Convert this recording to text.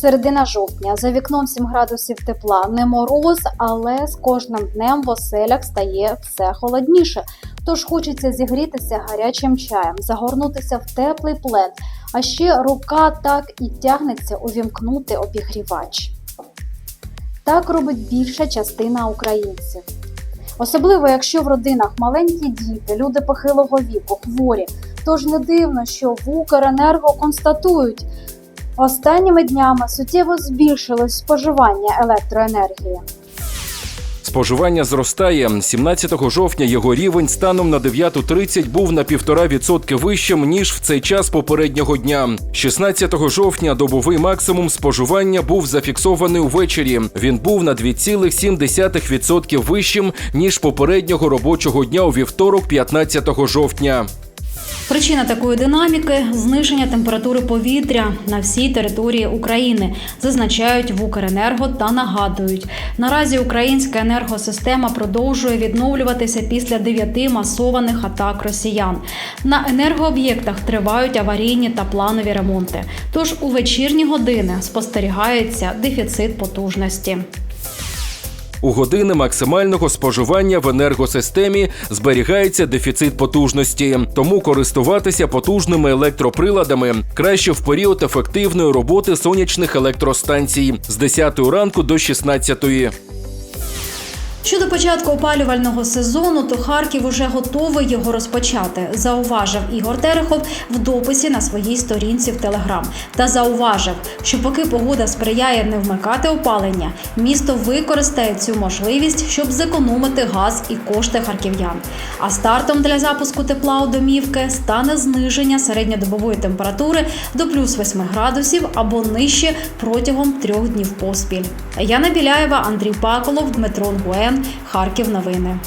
Середина жовтня за вікном 7 градусів тепла. Не мороз, але з кожним днем в оселях стає все холодніше. Тож хочеться зігрітися гарячим чаєм, загорнутися в теплий плед. А ще рука так і тягнеться увімкнути обігрівач. Так робить більша частина українців. Особливо, якщо в родинах маленькі діти, люди похилого віку, хворі. Тож не дивно, що в Укренерго констатують, останніми днями суттєво збільшилось споживання електроенергії. Споживання зростає. 17 жовтня його рівень станом на 9.30 був на 1,5% вищим, ніж в цей час попереднього дня. 16 жовтня добовий максимум споживання був зафіксований увечері. Він був на 2,7% вищим, ніж попереднього робочого дня у вівторок, 15 жовтня. Причина такої динаміки зниження температури повітря на всій території України, зазначають в Укренерго та нагадують. Наразі українська енергосистема продовжує відновлюватися після дев'яти масованих атак росіян. На енергооб'єктах тривають аварійні та планові ремонти. Тож у вечірні години спостерігається дефіцит потужності. У години максимального споживання в енергосистемі зберігається дефіцит потужності, тому користуватися потужними електроприладами краще в період ефективної роботи сонячних електростанцій з 10 ранку до 16. Щодо початку опалювального сезону, то Харків уже готовий його розпочати, зауважив Ігор Терехов в дописі на своїй сторінці в Телеграм. Та зауважив, що поки погода сприяє не вмикати опалення, місто використає цю можливість, щоб зекономити газ і кошти харків'ян. А стартом для запуску тепла у домівки стане зниження середньодобової температури до плюс 8 градусів або нижче протягом трьох днів поспіль. Яна Біляєва, Андрій Паколов, Дмитро Нгуен, Харків. Новини.